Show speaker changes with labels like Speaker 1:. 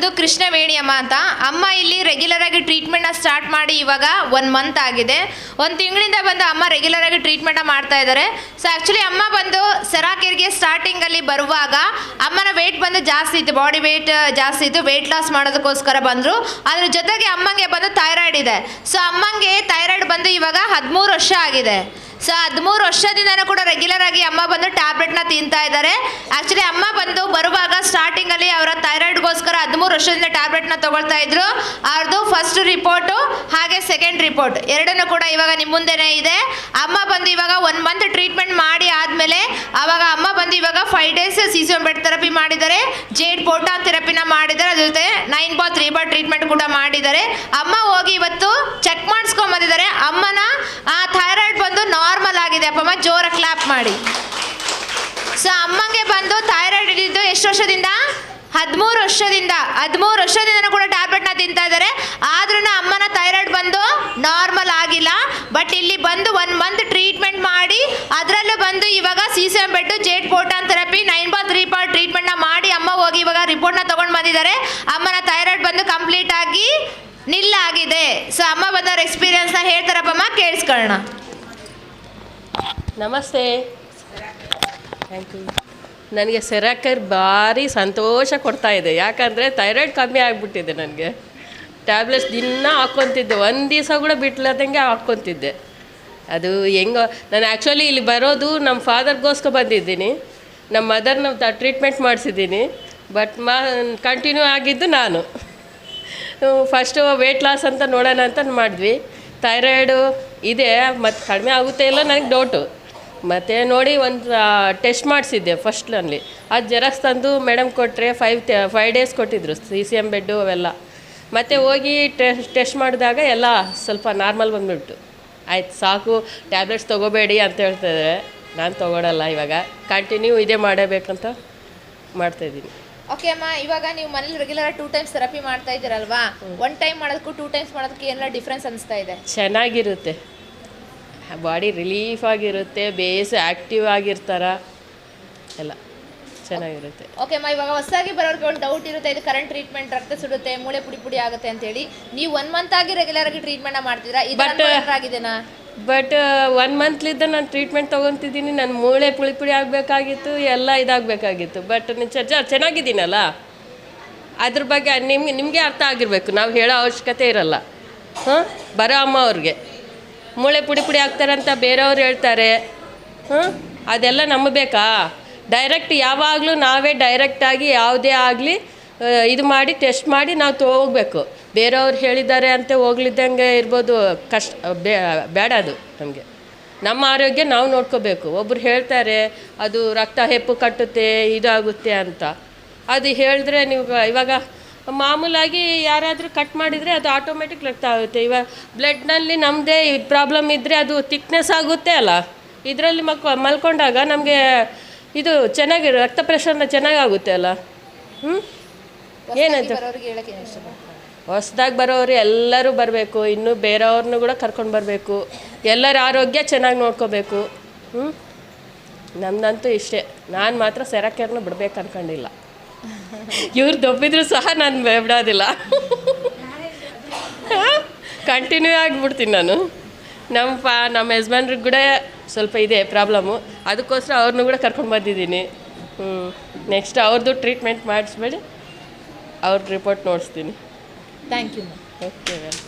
Speaker 1: ಅದು ಕೃಷ್ಣ ಅಮ್ಮ ಅಂತ. ಅಮ್ಮ ಇಲ್ಲಿ ರೆಗ್ಯುಲರ್ ಆಗಿ ಟ್ರೀಟ್ಮೆಂಟ್ನ ಸ್ಟಾರ್ಟ್ ಮಾಡಿ ಇವಾಗ ಒನ್ ಮಂತ್ ಆಗಿದೆ. ಒಂದು ತಿಂಗಳಿಂದ ಬಂದು ಅಮ್ಮ ರೆಗ್ಯುಲರ್ ಆಗಿ ಟ್ರೀಟ್ಮೆಂಟ್ನ ಮಾಡ್ತಾ ಇದ್ದಾರೆ. ಸೊ ಆ್ಯಕ್ಚುಲಿ ಅಮ್ಮ ಬಂದು ಸೆರಾಕೇರ್ಗೆ ಸ್ಟಾರ್ಟಿಂಗಲ್ಲಿ ಬರುವಾಗ ಅಮ್ಮನ ವೆಯ್ಟ್ ಬಂದು ಜಾಸ್ತಿ ಇತ್ತು. ಬಾಡಿ ವೇಟ್ ಜಾಸ್ತಿ ಇತ್ತು. ವೆಯ್ಟ್ ಲಾಸ್ ಮಾಡೋದಕ್ಕೋಸ್ಕರ ಬಂದರು. ಅದ್ರ ಜೊತೆಗೆ ಅಮ್ಮಂಗೆ ಬಂದು ಥೈರಾಯ್ಡ್ ಇದೆ. ಸೊ ಅಮ್ಮಂಗೆ ಥೈರಾಯ್ಡ್ ಬಂದು ಇವಾಗ ಹದಿಮೂರು ವರ್ಷ ಆಗಿದೆ. ಸೊ ಹದಿಮೂರು ವರ್ಷದಿಂದನೂ ಕೂಡ ರೆಗ್ಯುಲರ್ ಆಗಿ ಅಮ್ಮ ಬಂದು ಟ್ಯಾಬ್ಲೆಟ್ನ ತಿಂತಾ ಇದ್ದಾರೆ. ಆ್ಯಕ್ಚುಲಿ ಅಮ್ಮ ಬಂದು ಬರುವಾಗ ಸ್ಟಾರ್ಟಿಂಗಲ್ಲಿ ಅವರ ಥೈರಾಯ್ಡ್ಗೋಸ್ಕರ ಹದಿಮೂರು ವರ್ಷದಿಂದ ಟ್ಯಾಬ್ಲೆಟ್ನ ತಗೊಳ್ತಾ ಇದ್ರು. ಅವ್ರದ್ದು ಫಸ್ಟ್ ರಿಪೋರ್ಟು ಹಾಗೆ ಸೆಕೆಂಡ್ ರಿಪೋರ್ಟ್ ಎರಡನ್ನು ಕೂಡ ಇವಾಗ ನಿಮ್ಮ ಮುಂದೆನೇ ಇದೆ. ಅಮ್ಮ ಬಂದು ಇವಾಗ ಒನ್ ಮಂತ್ ಟ್ರೀಟ್ಮೆಂಟ್ ಮಾಡಿ ಆದಮೇಲೆ ಆವಾಗ ಅಮ್ಮ ಬಂದು ಇವಾಗ five days season bed therapy ಮಾಡಿದ್ದಾರೆ. ಜೇಡ್ ಪೋಟಾನ್ ಥೆರಪಿನ ಮಾಡಿದ್ದಾರೆ. ಅದ್ರ ಜೊತೆ ನೈನ್ ಬಾತ್ ತ್ರೀ ಬಾ ಟ್ರೀಟ್ಮೆಂಟ್ ಕೂಡ ಮಾಡಿದ್ದಾರೆ. ಅಮ್ಮ ಹೋಗಿ ಇವತ್ತು ಚೆಕ್ ಮಾಡಿಸ್ಕೊಂಡ್ ಬಂದಿದ್ದಾರೆ. ಅಮ್ಮನ ಥೈರಾಯ್ಡ್ ಬಂದು ನಾರ್ಮಲ್ ಆಗಿದೆ. ಅಪ್ಪಮ್ಮ ಜೋರ ಕ್ಲಾಪ್ ಮಾಡಿ. ಸೊ ಅಮ್ಮಂಗೆ ಬಂದು ಥೈರಾಯ್ಡ್ ಇದ್ದಿದ್ದು ಎಷ್ಟು ವರ್ಷದಿಂದ? ಹದಿಮೂರು ವರ್ಷದಿಂದ. ಹದಿಮೂರು ವರ್ಷದಿಂದ ಕೂಡ ಟ್ಯಾಬ್ಲೆಟ್ನ ತಿಂತಾ ಇದ್ದಾರೆ. ಆದ್ರೂ ಅಮ್ಮನ ಥೈರಾಯ್ಡ್ ಬಂದು ನಾರ್ಮಲ್ ಆಗಿಲ್ಲ ಬಟ್ ಇಲ್ಲಿ ಬಂದು ಒನ್ ಮಂತ್ ಟ್ರೀಟ್ಮೆಂಟ್ ಮಾಡಿ ಬಂದು ಇವಾಗ C C M bed jet photon therapy nine by three part ಟ್ರೀಟ್ಮೆಂಟ್ನ ಮಾಡಿ ಅಮ್ಮ ಹೋಗಿ ಇವಾಗ ರಿಪೋರ್ಟ್ನ ತೊಗೊಂಡು ಬಂದಿದ್ದಾರೆ. ಅಮ್ಮನ ಥೈರಾಯ್ಡ್ ಬಂದು ಕಂಪ್ಲೀಟ್ ಆಗಿ ನಿಲ್ಲಾಗಿದೆ ಸೊ ಅಮ್ಮ ಬಂದವ್ರ ಎಕ್ಸ್ಪೀರಿಯನ್ಸ್ನ ಹೇಳ್ತಾರಪ್ಪಮ್ಮ ಕೇಳಿಸ್ಕೊಳ್ಳೋಣ.
Speaker 2: ನಮಸ್ತೆ. ಥ್ಯಾಂಕ್ ಯು ನನಗೆ ಸೆರಾಕರ್ ಭಾರಿ ಸಂತೋಷ ಕೊಡ್ತಾ ಇದೆ. ಯಾಕಂದರೆ ಥೈರಾಯ್ಡ್ ಕಮ್ಮಿ ಆಗಿಬಿಟ್ಟಿದೆ ನನಗೆ. ಟ್ಯಾಬ್ಲೆಟ್ಸ್ ದಿನ ಹಾಕ್ಕೊತಿದ್ದೆ. ಒಂದು ದಿವಸ ಕೂಡ ಬಿಟ್ಲದಂಗೆ ಹಾಕ್ಕೊತಿದ್ದೆ. ಅದು ಹೆಂಗೋ, ನಾನು ಆ್ಯಕ್ಚುಲಿ ಇಲ್ಲಿ ಬರೋದು ನಮ್ಮ ಫಾದರ್ಗೋಸ್ಕರ ಬಂದಿದ್ದೀನಿ. ನಮ್ಮ ಮದರ್ನ ಟ್ರೀಟ್ಮೆಂಟ್ ಮಾಡಿಸಿದ್ದೀನಿ. ಬಟ್ ಮಾ ಕಂಟಿನ್ಯೂ ಆಗಿದ್ದು ನಾನು. ಫಸ್ಟು ವೆಯ್ಟ್ ಲಾಸ್ ಅಂತ ನೋಡೋಣ ಅಂತ ಮಾಡಿದ್ವಿ. ಥೈರಾಯ್ಡು ಇದೆ, ಮತ್ತು ಕಡಿಮೆ ಆಗುತ್ತೆ ಇಲ್ಲ ನನಗೆ ಡೌಟು ಮತ್ತು ನೋಡಿ ಒಂದು ಟೆಸ್ಟ್ ಮಾಡಿಸಿದ್ದೆ ಫಸ್ಟ್ನಲ್ಲಿ ಅದು ಜೆರಾಕ್ಸ್ ತಂದು ಮೇಡಮ್ ಕೊಟ್ಟರೆ ಫೈವ್ ಫೈವ್ ಡೇಸ್ ಕೊಟ್ಟಿದ್ರು ಸಿ ಸಿ ಎಂ ಬೆಡ್ಡು ಅವೆಲ್ಲ. ಮತ್ತು ಹೋಗಿ ಟೆಸ್ಟ್ ಟೆಸ್ಟ್ ಮಾಡಿದಾಗ ಎಲ್ಲ ಸ್ವಲ್ಪ ನಾರ್ಮಲ್ ಬಂದುಬಿಟ್ಟು ಆಯ್ತು ಸಾಕು. ಟ್ಯಾಬ್ಲೆಟ್ಸ್ ತೊಗೋಬೇಡಿ ಅಂತ ಹೇಳ್ತಿದ್ರೆ ನಾನು ತೊಗೊಳಲ್ಲ ಇವಾಗ. ಕಂಟಿನ್ಯೂ ಇದೇ ಮಾಡಬೇಕಂತ ಮಾಡ್ತಾಯಿದ್ದೀನಿ
Speaker 1: ಓಕೆ ಅಮ್ಮ. ಇವಾಗ ನೀವು ಮನೇಲಿ ರೆಗ್ಯುಲರ್ ಟೂ ಟೈಮ್ಸ್ ಥೆರಪಿ ಮಾಡ್ತಾ ಇದ್ದೀರಲ್ವಾ? ಒನ್ ಟೈಮ್ ಮಾಡೋದಕ್ಕೂ ಟೂ ಟೈಮ್ಸ್ ಮಾಡೋದಕ್ಕೆ ಏನೆಲ್ಲ ಡಿಫ್ರೆನ್ಸ್ ಅನಿಸ್ತಾ ಇದೆ.
Speaker 2: ಚೆನ್ನಾಗಿರುತ್ತೆ. ಬಾಡಿ ರಿಲೀಫ್ ಆಗಿರುತ್ತೆ ಬೇಸ್ ಆ್ಯಕ್ಟಿವ್ ಆಗಿರ್ತಾರ. ಎಲ್ಲ. ಚೆನ್ನಾಗಿರುತ್ತೆ.
Speaker 1: ಓಕೆ ಅಮ್ಮ ಇವಾಗ ಹೊಸದಾಗಿ ಬರೋರಿಗೆ ಒಂದು ಡೌಟ್ ಇರುತ್ತೆ ಇದು ಕರೆಂಟ್ ಟ್ರೀಟ್ಮೆಂಟ್ ರಕ್ತ ಸುಡುತ್ತೆ ಮೂಳೆ ಪುಡಿ ಪುಡಿ ಆಗುತ್ತೆ ಅಂತ ಹೇಳಿ ನೀವು ಒನ್ ಮಂತ್ ಆಗಿ ರೆಗ್ಯುಲರ್ ಆಗಿ ಟ್ರೀಟ್ಮೆಂಟ್ ಮಾಡ್ತೀರಾ ಇದು ಆಗಿದೆನಾ?
Speaker 2: ಬಟ್ ಒನ್ ಮಂತ್ಲಿದ್ದ ನಾನು ಟ್ರೀಟ್ಮೆಂಟ್ ತೊಗೊತಿದ್ದೀನಿ ನನ್ನ ಮೂಳೆ ಪುಳಿ ಪುಳಿ ಆಗಬೇಕಾಗಿತ್ತು ಎಲ್ಲ ಇದಾಗಬೇಕಾಗಿತ್ತು. ಬಟ್ ಚೆನ್ನಾಗಿದ್ದೀನಲ್ಲ? ಅದ್ರ ಬಗ್ಗೆ ನಿಮ್ಗೆ ನಿಮಗೆ ಅರ್ಥ ಆಗಿರಬೇಕು. ನಾವು ಹೇಳೋ ಅವಶ್ಯಕತೆ ಇರಲ್ಲ. ಹಾಂ? ಬರೋ ಅಮ್ಮ ಅವ್ರಿಗೆ. ಮೂಳೆ ಪುಡಿ ಪುಡಿ ಆಗ್ತಾರಂತ ಬೇರೆಯವ್ರು ಹೇಳ್ತಾರೆ. ಹಾಂ? ಅದೆಲ್ಲ ನಂಬಬೇಕಾ ಡೈರೆಕ್ಟ್ ಯಾವಾಗಲೂ ನಾವೇ ಡೈರೆಕ್ಟಾಗಿ ಯಾವುದೇ ಆಗಲಿ ಇದು ಮಾಡಿ ಟೆಸ್ಟ್ ಮಾಡಿ ನಾವು ತೋಗಬೇಕು ಬೇರೆಯವ್ರು ಹೇಳಿದ್ದಾರೆ ಅಂತ ಹೋಗ್ಲಿದ್ದಂಗೆ ಇರ್ಬೋದು, ಕಷ್ಟ ಬೇಡ ಅದು ನಮಗೆ. ನಮ್ಮ ಆರೋಗ್ಯ ನಾವು ನೋಡ್ಕೋಬೇಕು. ಒಬ್ಬರು ಹೇಳ್ತಾರೆ, ಅದು ರಕ್ತ ಹೆಪ್ಪು ಕಟ್ಟುತ್ತೆ ಇದಾಗುತ್ತೆ ಅಂತ. ಅದು ಹೇಳಿದ್ರೆ ನೀವು ಇವಾಗ ಮಾಮೂಲಾಗಿ ಯಾರಾದರೂ ಕಟ್ ಮಾಡಿದರೆ ಅದು ಆಟೋಮೆಟಿಕ್ ರಕ್ತ ಆಗುತ್ತೆ. ಇವಾಗ ಬ್ಲಡ್ನಲ್ಲಿ ನಮ್ಮದೇ ಪ್ರಾಬ್ಲಮ್ ಇದ್ದರೆ ಅದು ತಿಕ್ನೆಸ್ ಆಗುತ್ತೆ ಅಲ್ಲ. ಇದರಲ್ಲಿ ಮಕ್, ಮಲ್ಕೊಂಡಾಗ ನಮಗೆ ಇದು ಚೆನ್ನಾಗಿ ರಕ್ತ ಪ್ರೆಷರ್ನ ಚೆನ್ನಾಗಾಗುತ್ತೆ ಅಲ್ಲ? ಹ್ಞೂ ಏನಂತ? ಹೊಸದಾಗಿ ಬರೋರು ಎಲ್ಲರೂ ಬರಬೇಕು. ಇನ್ನೂ ಬೇರೆಯವ್ರನ್ನೂ ಕೂಡ ಕರ್ಕೊಂಡು ಬರಬೇಕು. ಎಲ್ಲರ ಆರೋಗ್ಯ ಚೆನ್ನಾಗಿ ನೋಡ್ಕೋಬೇಕು. ಹ್ಞೂ ನಮ್ದಂತೂ ಇಷ್ಟೇ. ನಾನು ಮಾತ್ರ ಸೆರಕೇರ್ನ ಬಿಡ್ಬೇಕು ಅನ್ಕೊಂಡಿಲ್ಲ. ಇವ್ರು ದೊಬ್ಬಿದ್ರು ಸಹ ನಾನು ಬಿಡೋದಿಲ್ಲ. ಕಂಟಿನ್ಯೂ ಆಗಿಬಿಡ್ತೀನಿ ನಾನು. ನಮ್ಮ ಪಾ ನಮ್ಮ ಯಜಮಾನ್ರಿಗೆ ಕೂಡ ಸ್ವಲ್ಪ ಇದೆ ಪ್ರಾಬ್ಲಮ್ಮು ಅದಕ್ಕೋಸ್ಕರ ಅವ್ರನ್ನೂ ಕೂಡ ಕರ್ಕೊಂಡು ಬಂದಿದ್ದೀನಿ. ಹ್ಞೂ ನೆಕ್ಸ್ಟ್ ಅವ್ರದ್ದು ಟ್ರೀಟ್ಮೆಂಟ್ ಮಾಡಿಸ್ಬೇಡಿ. ಅವ್ರ report ನೋಡಿಸ್ತೀನಿ.
Speaker 1: Thank you
Speaker 2: okay well